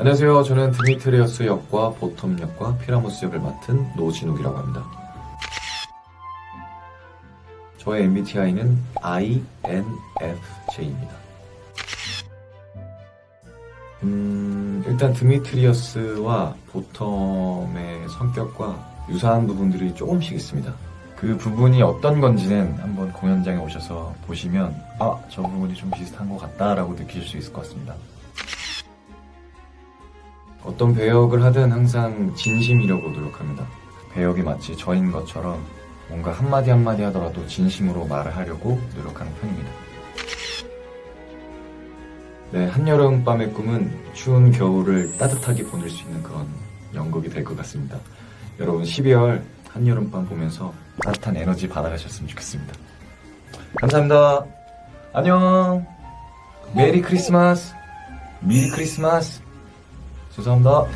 안녕하세요. 저는 드미트리어스 역과 보텀 역과 피라모스 역을 맡은 노진욱이라고 합니다. 저의 MBTI는 INFJ입니다. 음, 일단 드미트리어스와 보텀의 성격과 유사한 부분들이 조금씩 있습니다. 그 부분이 어떤 건지는 한번 공연장에 오셔서 보시면 아, 저 부분이 좀 비슷한 것 같다라고 느끼실 수 있을 것 같습니다. 어떤 배역을 하든 항상 진심이려고 노력합니다. 배역이 마치 저인 것처럼 뭔가 한마디 한마디 하더라도 진심으로 말을 하려고 노력하는 편입니다. 네, 한여름 밤의 꿈은 추운 겨울을 따뜻하게 보낼 수 있는 그런 연극이 될 것 같습니다. 여러분 12월 한여름 밤 보면서 따뜻한 에너지 받아가셨으면 좋겠습니다. 감사합니다. 안녕. 메리 크리스마스. 미리 크리스마스. 죄송합니다.